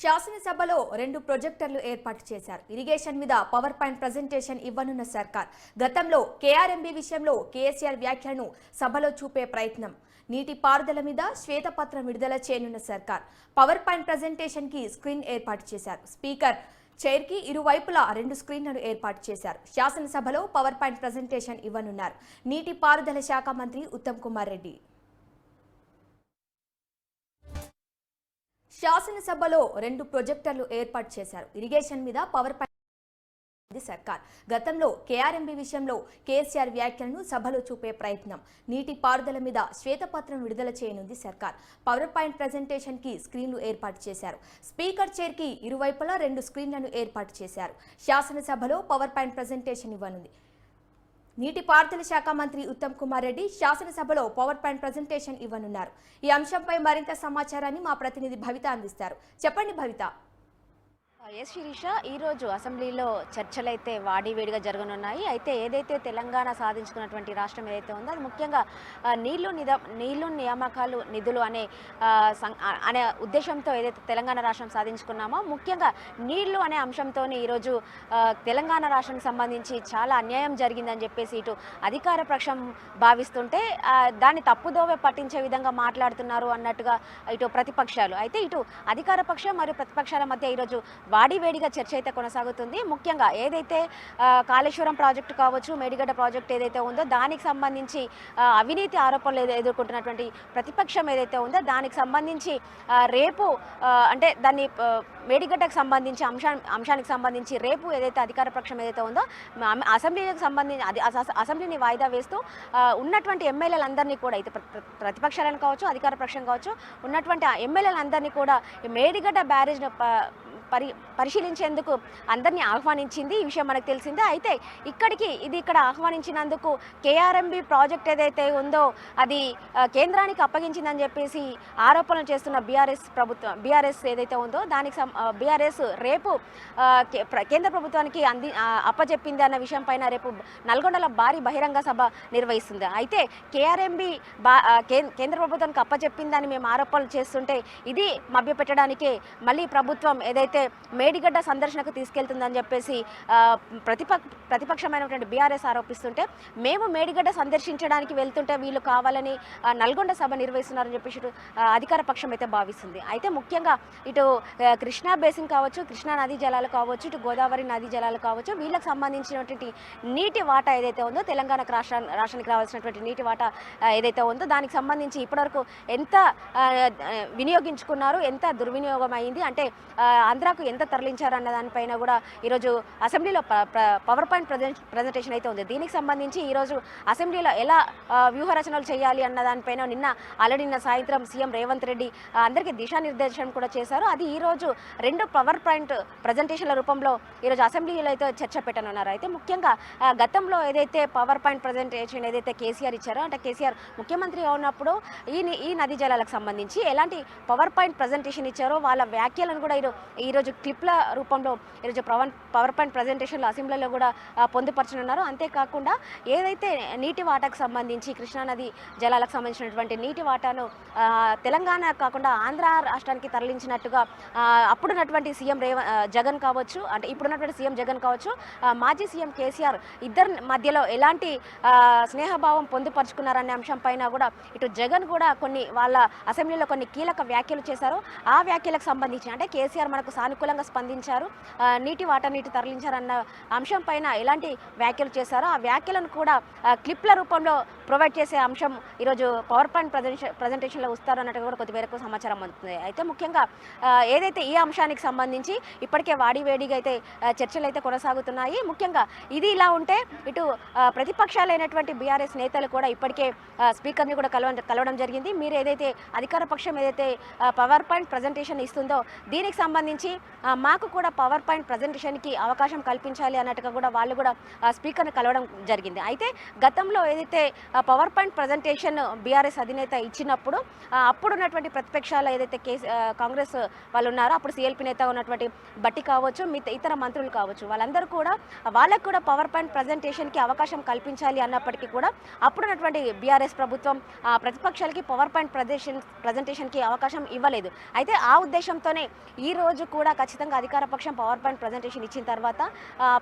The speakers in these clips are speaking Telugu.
శాసనసభలో రెండు ప్రొజెక్టర్లు ఏర్పాటు చేశారు. ఇరిగేషన్ మీద పవర్ పాయింట్ ప్రజెంటేషన్ ఇవ్వనున్న సర్కార్. గతంలో కేఆర్ఎంబీ విషయంలో కేసీఆర్ వ్యాఖ్యలను సభలో చూపే ప్రయత్నం. నీటి పారుదల మీద శ్వేతపత్రం విడుదల చేయనున్న సర్కార్ పవర్ పాయింట్ ప్రజెంటేషన్కి స్క్రీన్ ఏర్పాటు చేశారు. స్పీకర్ చైర్కి ఇరువైపులా రెండు స్క్రీన్లను ఏర్పాటు చేశారు. శాసనసభలో పవర్ పాయింట్ ప్రజెంటేషన్ ఇవ్వనున్నారు. నీటి పారుదల శాఖ మంత్రి ఉత్తమ్ కుమార్ రెడ్డి. శాసనసభలో రెండు ప్రొజెక్టర్లు ఏర్పాటు చేశారు. ఇరిగేషన్ మీద పవర్ పాయింట్ సర్కార్. గతంలో కేఆర్ఎంబీ విషయంలో కేసీఆర్ వ్యాఖ్యలను సభలో చూపే ప్రయత్నం. నీటి పారుదల మీద శ్వేతపత్రం విడుదల చేయనుంది సర్కార్. పవర్ పాయింట్ ప్రజెంటేషన్కి స్క్రీన్లు ఏర్పాటు చేశారు. స్పీకర్ చైర్కి ఇరువైపులా రెండు స్క్రీన్లను ఏర్పాటు చేశారు. శాసనసభలో పవర్ పాయింట్ ప్రజెంటేషన్ ఇవ్వనుంది. నీటి పారుదల శాఖ మంత్రి ఉత్తమ్ కుమార్ రెడ్డి శాసనసభలో పవర్ పాయింట్ ప్రజెంటేషన్ ఇవ్వనున్నారు. ఈ అంశంపై మరింత సమాచారాన్ని మా ప్రతినిధి భవిత అందిస్తారు. చెప్పండి భవిత. ఎస్ శిరీష ఈరోజు అసెంబ్లీలో చర్చలు అయితే వాడివేడిగా జరగనున్నాయి. అయితే ఏదైతే తెలంగాణ సాధించుకున్నటువంటి రాష్ట్రం ఏదైతే ఉందో అది ముఖ్యంగా నీళ్ళు నిద నీళ్ళు నియామకాలు నిధులు అనే సం- అనే ఉద్దేశంతో ఏదైతే తెలంగాణ రాష్ట్రం సాధించుకున్నామో ముఖ్యంగా నీళ్ళు అనే అంశంతో ఈరోజు తెలంగాణ రాష్ట్రానికి సంబంధించి చాలా అన్యాయం జరిగిందని చెప్పేసి ఇటు అధికార పక్షం భావిస్తుంటే దాన్ని తప్పుదోవ పట్టించే విధంగా మాట్లాడుతున్నారు అన్నట్టుగా ఇటు ప్రతిపక్షాలు. అయితే ఇటు అధికార పక్షం మరియు ప్రతిపక్షాల మధ్య ఈరోజు వాడివేడిగా చర్చ అయితే కొనసాగుతుంది. ముఖ్యంగా ఏదైతే కాళేశ్వరం ప్రాజెక్టు కావచ్చు మేడిగడ్డ ప్రాజెక్ట్ ఏదైతే ఉందో దానికి సంబంధించి అవినీతి ఆరోపణలు ఎదుర్కొంటున్నటువంటి ప్రతిపక్షం ఏదైతే ఉందో దానికి సంబంధించి రేపు అంటే దాన్ని మేడిగడ్డకు సంబంధించి అంశా అంశానికి సంబంధించి రేపు ఏదైతే అధికార పక్షం ఏదైతే ఉందో అసెంబ్లీకి సంబంధించి అస- అసెంబ్లీని వాయిదా వేస్తూ ఉన్నటువంటి ఎమ్మెల్యేలందరినీ కూడా అయితే ప్రతిపక్షాలను కావచ్చు అధికార పక్షం కావచ్చు ఉన్నటువంటి ఎమ్మెల్యేలందరినీ కూడా మేడిగడ్డ బ్యారేజ్ను ప- పరి పరిశీలించేందుకు అందరినీ ఆహ్వానించింది. ఈ విషయం మనకు తెలిసిందే. అయితే ఇక్కడికి ఇది ఇక్కడ ఆహ్వానించినందుకు కేఆర్ఎంబి ప్రాజెక్ట్ ఏదైతే ఉందో అది కేంద్రానికి అప్పగించిందని చెప్పేసి ఆరోపణలు చేస్తున్న బీఆర్ఎస్ ప్రభుత్వం బీఆర్ఎస్ ఏదైతే ఉందో దానికి బీఆర్ఎస్ రేపు కే- ప్ర- కేంద్ర ప్రభుత్వానికి అంది అప్పజెప్పింది అప్పచెప్పింది అన్న విషయం పైన రేపు నల్గొండలో భారీ బహిరంగ సభ నిర్వహిస్తుంది. అయితే కేఆర్ఎంబి బా కేంద్ర ప్రభుత్వానికి అప్పచెప్పిందని మేము ఆరోపణలు చేస్తుంటే ఇది మభ్యపెట్టడానికే మళ్ళీ ప్రభుత్వం ఏదైతే మేడిగడ్డ సందర్శనకు తీసుకెళ్తుందని చెప్పేసి ప్రతిపక్ష ప్రతిపక్షమైనటువంటి బీఆర్ఎస్ ఆరోపిస్తుంటే మేము మేడిగడ్డ సందర్శించడానికి వెళ్తుంటే వీళ్ళు కావాలని నల్గొండ సభ నిర్వహిస్తున్నారని చెప్పేసి ఇటు, అధికార పక్షం అయితే భావిస్తుంది. అయితే ముఖ్యంగా ఇటు కృష్ణా బేసిన్ కావచ్చు కృష్ణా నదీ జలాలు కావచ్చు ఇటు గోదావరి నదీ జలాలు కావచ్చు వీళ్ళకి సంబంధించినటువంటి నీటి వాటా ఏదైతే ఉందో తెలంగాణ రాష్ట్ర రాష్ట్రానికి రావాల్సినటువంటి నీటి వాటా ఏదైతే ఉందో దానికి సంబంధించి ఇప్పటివరకు ఎంత వినియోగించుకున్నారు ఎంత దుర్వినియోగం అయింది అంటే ఆంధ్ర ఆంధ్రాకు ఎంత తరలించారు అన్న దానిపైన కూడా ఈరోజు అసెంబ్లీలో పవర్ పాయింట్ ప్రజెంట్ ప్రజెంటేషన్ అయితే ఉంది. దీనికి సంబంధించి ఈరోజు అసెంబ్లీలో ఎలా వ్యూహరచనలు వ్యూహ రచనలు చేయాలి అన్న దానిపైన నిన్న ఆల్రెడీ నిన్న సాయంత్రం సీఎం రేవంత్ రెడ్డి అందరికీ దిశానిర్దేశం కూడా చేశారు. అది ఈరోజు రెండు పవర్ పాయింట్ ప్రజెంటేషన్ల రూపంలో ఈరోజు అసెంబ్లీలో అయితే చర్చ పెట్టనున్నారు. అయితే ముఖ్యంగా గతంలో ఏదైతే పవర్ పాయింట్ ప్రజెంటేషన్ ఏదైతే కేసీఆర్ ఇచ్చారో అంటే కేసీఆర్ ముఖ్యమంత్రి ఉన్నప్పుడు ఈ ఈ నదీ జలాలకు సంబంధించి ఎలాంటి పవర్ పాయింట్ ప్రజెంటేషన్ ఇచ్చారో వాళ్ళ వ్యాఖ్యలను కూడా ఈరోజు ఈరోజు క్లిప్ల రూపంలో ఈరోజు పవన్ పవర్ పాయింట్ ప్రజెంటేషన్లు అసెంబ్లీలో కూడా పొందుపరచనున్నారు. అంతేకాకుండా ఏదైతే నీటి వాటాకు సంబంధించి కృష్ణానది జలాలకు సంబంధించినటువంటి నీటి వాటాను తెలంగాణ కాకుండా ఆంధ్ర రాష్ట్రానికి తరలించినట్టుగా అప్పుడున్నటువంటి సీఎం రేవ జగన్ కావచ్చు అంటే ఇప్పుడున్నటువంటి సీఎం జగన్ కావచ్చు మాజీ సీఎం కేసీఆర్ ఇద్దరి మధ్యలో ఎలాంటి స్నేహభావం పొందుపరుచుకున్నారనే అంశం పైన కూడా ఇటు జగన్ కూడా కొన్ని వాళ్ళ అసెంబ్లీలో కొన్ని కీలక వ్యాఖ్యలు చేశారు. ఆ వ్యాఖ్యలకు సంబంధించి అంటే కేసీఆర్ మనకు సానుకూలంగా స్పందించారు. నీటి వాటర్ నీటి తరలించారన్న అంశం పైన ఎలాంటి వ్యాఖ్యలు చేశారో ఆ వ్యాఖ్యలను కూడా క్లిప్ల రూపంలో ప్రొవైడ్ చేసే అంశం ఈరోజు పవర్ పాయింట్ ప్రజెంటే ప్రజెంటేషన్లో వస్తారు అన్నట్టు కూడా కొద్ది మేరకు సమాచారం అందుతుంది. అయితే ముఖ్యంగా ఏదైతే ఈ అంశానికి సంబంధించి ఇప్పటికే వాడివేడిగా అయితే చర్చలు అయితే కొనసాగుతున్నాయి. ముఖ్యంగా ఇది ఇలా ఉంటే ఇటు ప్రతిపక్షాలైనటువంటి బీఆర్ఎస్ నేతలు కూడా ఇప్పటికే స్పీకర్ని కూడా కలవ కలవడం జరిగింది. మీరు ఏదైతే అధికార పక్షం ఏదైతే పవర్ పాయింట్ ప్రజెంటేషన్ ఇస్తుందో దీనికి సంబంధించి మాకు కూడా పవర్ పాయింట్ ప్రజెంటేషన్కి అవకాశం కల్పించాలి అన్నట్టుగా కూడా వాళ్ళు కూడా స్పీకర్ని కలవడం జరిగింది. అయితే గతంలో ఏదైతే పవర్ పాయింట్ ప్రజెంటేషన్ బీఆర్ఎస్ అధినేత ఇచ్చినప్పుడు అప్పుడున్నటువంటి ప్రతిపక్షాలు ఏదైతే కేసీ కాంగ్రెస్ వాళ్ళు ఉన్నారో అప్పుడు సిఎల్పి నేత ఉన్నటువంటి బట్టి కావచ్చు మిత ఇతర మంత్రులు కావచ్చు వాళ్ళందరూ కూడా వాళ్ళకు కూడా పవర్ పాయింట్ ప్రజెంటేషన్కి అవకాశం కల్పించాలి అన్నప్పటికీ కూడా అప్పుడున్నటువంటి బీఆర్ఎస్ ప్రభుత్వం ప్రతిపక్షాలకి పవర్ పాయింట్ ప్రజెషన్ ప్రజెంటేషన్కి అవకాశం ఇవ్వలేదు. అయితే ఆ ఉద్దేశంతోనే ఈ రోజు కూడా ఖచ్చితంగా అధికార పక్షం పవర్ పాయింట్ ప్రజెంటేషన్ ఇచ్చిన తర్వాత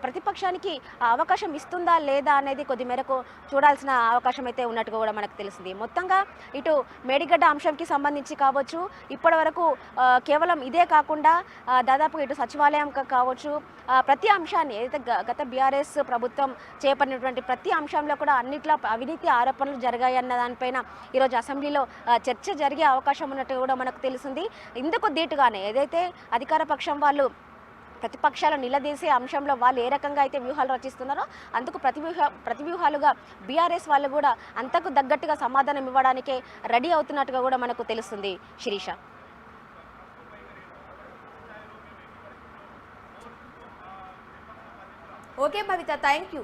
ప్రతిపక్షానికి ఆ అవకాశం ఇస్తుందా లేదా అనేది కొద్ది మేరకు చూడాల్సిన అవకాశం అయితే ఉన్నట్టుగా కూడా మనకు తెలిసింది మొత్తంగా ఇటు మేడిగడ్డ అంశంకి సంబంధించి కావచ్చు ఇప్పటి వరకు కేవలం ఇదే కాకుండా దాదాపు ఇటు సచివాలయం కావచ్చు ప్రతి అంశాన్ని ఏదైతే గత బీఆర్ఎస్ ప్రభుత్వం చేపట్టినటువంటి ప్రతి అంశంలో కూడా అన్నిట్లో అవినీతి ఆరోపణలు జరిగాయి అన్న దానిపైన ఈరోజు అసెంబ్లీలో చర్చ జరిగే అవకాశం ఉన్నట్టు కూడా మనకు తెలిసింది ఇందుకు దీటుగానే ఏదైతే అధికార పక్షం వాళ్ళు ప్రతిపక్షాలు నిలదీసే అంశంలో వాళ్ళు ఏ రకంగా అయితే వ్యూహాలు రచిస్తున్నారో అందుకు ప్రతివ్యూహ ప్రతివ్యూహాలుగా బీఆర్ఎస్ వాళ్ళు కూడా అంతకు తగ్గట్టుగా సమాధానం ఇవ్వడానికే రెడీ అవుతున్నట్టుగా కూడా మనకు తెలుస్తుంది Sirisha. Okay Bhavitha thank you